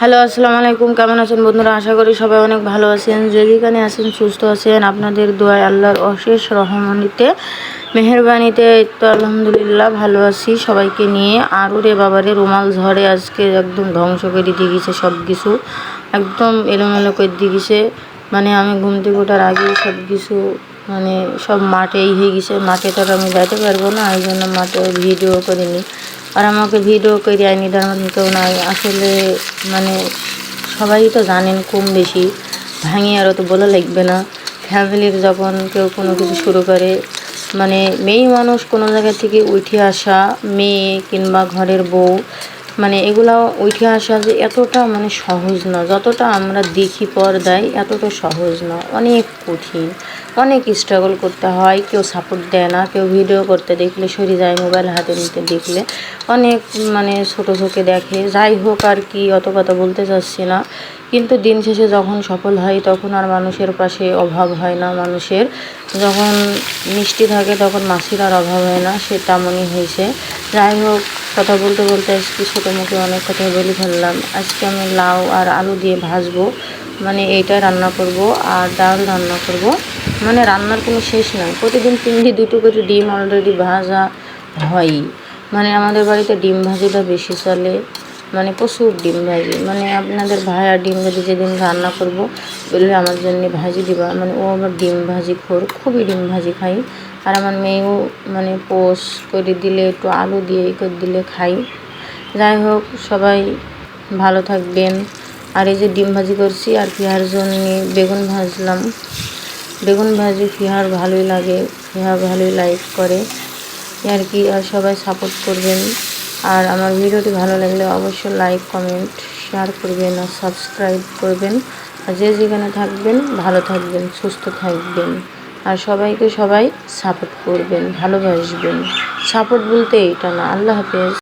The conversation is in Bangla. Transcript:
হ্যালো, আসসালামু আলাইকুম। কেমন আছেন বন্ধুরা? আশা করি সবাই অনেক ভালো আছেন। যে যেখানে আছেন, সুস্থ আছেন। আপনাদের দোয়ায় আল্লাহর অশেষ রহমানিতে মেহরবানিতে তো আলহামদুলিল্লাহ ভালো আছি সবাইকে নিয়ে। আর ওরে বাবারে, রুমাল ঝড়ে আজকে একদম ধ্বংস করে দিয়ে গেছে সব কিছু একদম এলোমেলো করে দিয়ে গেছে মানে আমি ঘুম থেকে ওঠার আগে সব কিছু মানে সব মাঠেই হয়ে গেছে। মাঠে তো আমি যাইতে পারব না, এই জন্য মাঠে ভিডিও করিনি। আর আমাকে ভিডিও করে আইনি মধ্যে কেউ নাই। আসলে মানে সবাই তো জানেন কম বেশি। ভাঙি আরও তো বলা লাগবে না। ফ্যামিলির যখন কেউ কোনো কিছু শুরু করে মানে মেয়ে মানুষ কোনো জায়গা থেকে উঠে আসা, মেয়ে কিংবা ঘরের বউ মানে এগুলো উঠে আসা যে এতটা মানে সহজ না। যতটা আমরা দেখি পর্দায়, এতটা সহজ না। অনেক কঠিন। অনেক স্ট্রাগল করতে হয়, কেউ সাপোর্ট দেয় না, কেউ ভিডিও করতে দেখলে সরে যায় মোবাইল হাতে নিতে দেখলে। অনেক মানে ছোটো চোখে দেখে, যাই হোক আর কি, অত কথা বলতে চাচ্ছি না। কিন্তু দিন শেষে যখন সফল হয়, তখন আর মানুষের পাশে অভাব হয় না। মানুষের যখন মিষ্টি থাকে, তখন মাসির আর অভাব হয় না, সে তেমনই হয়েছে। যাই হোক, কথা বলতে বলতে আজকে ছোটো মুখে অনেক কথা বলে ফেললাম। আজকে আমি লাউ আর আলু দিয়ে ভাজবো। মানে এইটা রান্না করব আর ডাল রান্না করব। মানে রান্নার কোনো শেষ নাই। প্রতিদিন তিনটি, দুটো করে ডিম অলরেডি ভাজা হয়ই মানে আমাদের বাড়িতে ডিম ভাজিটা বেশি চলে। মানে প্রচুর ডিম ভাজি। মানে আপনাদের ভাই আর ডিম ভাজি যেদিন রান্না করব বললে আমার জন্য ভাজি দিবা। মানে ও আমার ডিম ভাজি খোর, খুবই ডিম ভাজি খাই। আর আমার মেয়েও মানে পোষ করে দিলে, একটু আলু দিয়ে করে দিলে খাই। যাই হোক, সবাই ভালো থাকবেন। আর এই যে ডিম ভাজি করছি, আর ফিহার জন্য বেগুন ভাজলাম। বেগুন ভাজি, ফিহার ভালোই লাগে, ফিহার ভালোই লাইক করে। আর কি, আর সবাই সাপোর্ট করবেন। আর আমার ভিডিওটি ভালো লাগলে অবশ্যই লাইক কমেন্ট শেয়ার করবেন আর সাবস্ক্রাইব করবেন। আর যে যেখানে থাকবেন, ভালো থাকবেন, সুস্থ থাকবেন। আর সবাইকে সবাই সাপোর্ট করবেন, ভালোবাসবেন। সাপোর্ট বলতে এইটা না, আল্লাহ হাফেজ।